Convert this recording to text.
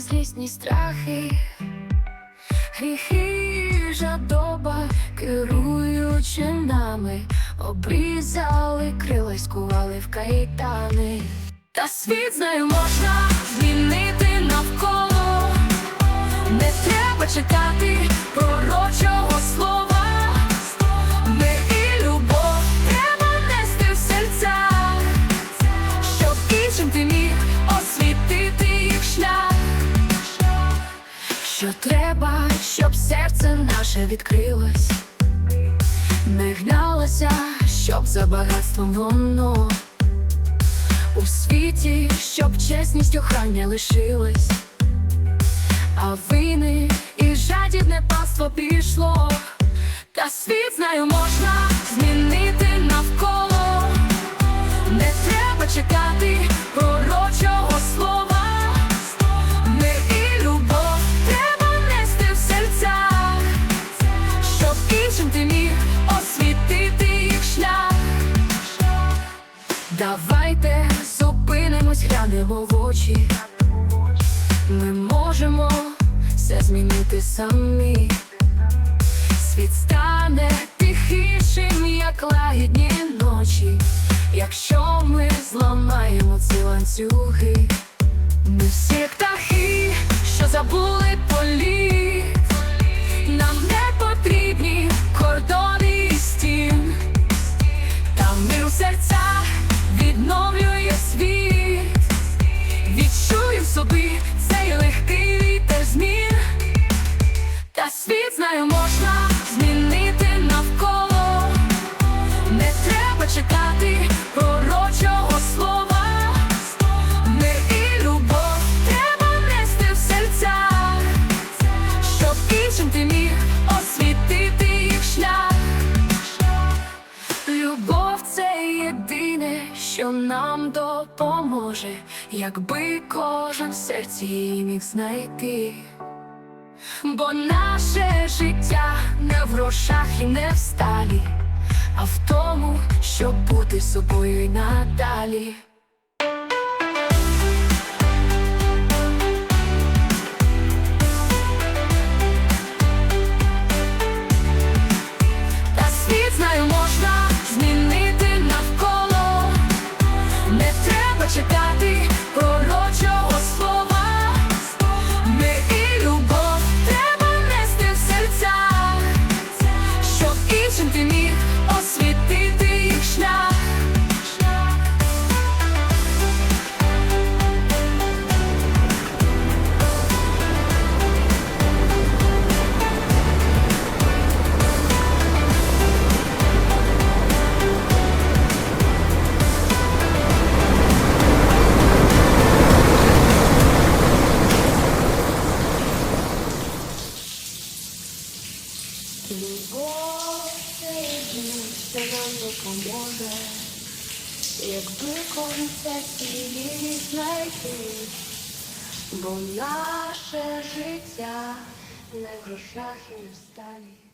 злісні страхи, гріхи і жадоба, керуючи нами, обрізали крила й скували в каїтани. Та світ знаю можна змінити Що треба, щоб серце наше відкрилось, не гналося, щоб за багатством воно у світі, щоб чесність охрання лишилась, а вини і жадібне паство пішло, та світ знаю можна змінити навколо, не треба чекати зупинимось, в очі. Ми можемо все змінити самі. Світ стане тихішим, як лагідні ночі. Якщо ми зламаємо ці ланцюги, та світ знаю можна змінити навколо, не треба чекати пророчого слова. Мир і любов треба нести в серцях, щоб іншим міг освітити їх шлях. Любов це єдине, що нам допоможе, якби кожен в серці міг знайти. Бо наше життя не в грошах і не в сталі, а в тому, щоб бути собою і надалі. Що нам допоможе, якби серці її знайти, бо наше життя не грошах і не в.